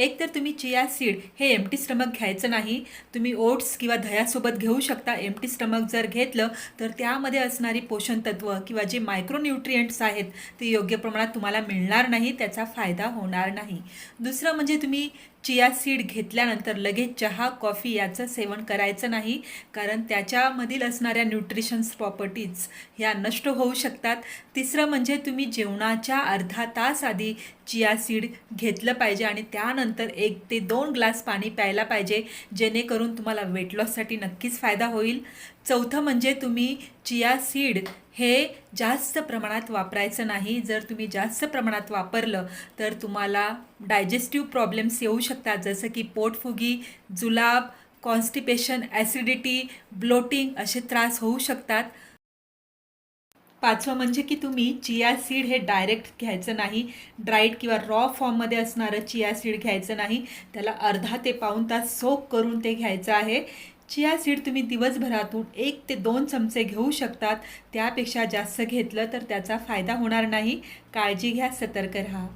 एक तर तुम्ही चिया सीड हे एमटी स्टमक घ्यायचं नाही. तुम्ही ओट्स किंवा दह्यासोबत घेऊ शकता. एमटी स्टमक जर घेतलं तर त्यामध्ये असणारी पोषण तत्व किंवा जे मायक्रोन्यूट्रियंट्स आहेत ते योग्य प्रमाणात तुम्हाला मिळणार नाही त्याचा फायदा होणार नाही. दुसरं म्हणजे तुम्ही चिया सीड घेतल्यानंतर लगेच चहा कॉफी याचं सेवन करायचं नाही कारण त्याच्यामधील असणाऱ्या न्यूट्रिशन्स प्रॉपर्टीज ह्या नष्ट होऊ शकतात. तिसरं म्हणजे तुम्ही जेवणाच्या अर्धा तास आधी चिया सीड घेतलं पाहिजे आणि त्यानंतर एक ते दोन ग्लास पाणी प्यायला पाहिजे जेणेकरून तुम्हाला वेट लॉससाठी नक्कीच फायदा होईल. चौथं म्हणजे तुम्ही चिया सीड हे जास्त प्रमाणात वापरायचं नाही. जर तुम्ही जास्त प्रमाणात वापरलं तर तुम्हाला डायजेस्टिव्ह प्रॉब्लेम्स येऊ शकतात. जसं की पोटफुगी जुलाब कॉन्स्टिपेशन ॲसिडिटी ब्लोटिंग असे त्रास होऊ शकतात. पाचवं म्हणजे की तुम्ही चिया सीड हे डायरेक्ट घ्यायचं नाही. ड्राईड किंवा रॉ फॉर्ममध्ये असणारं चिया सीड घ्यायचं नाही. त्याला अर्धा ते पाऊण तास सोप करून ते घ्यायचं आहे. चिया सीड तुम्ही दिवसभरातून एक ते दोन चमचे घेऊ शकतात. त्यापेक्षा जास्त घेतलं तर त्याचा फायदा होणार नाही. काळजी घ्या सतर्क राहा.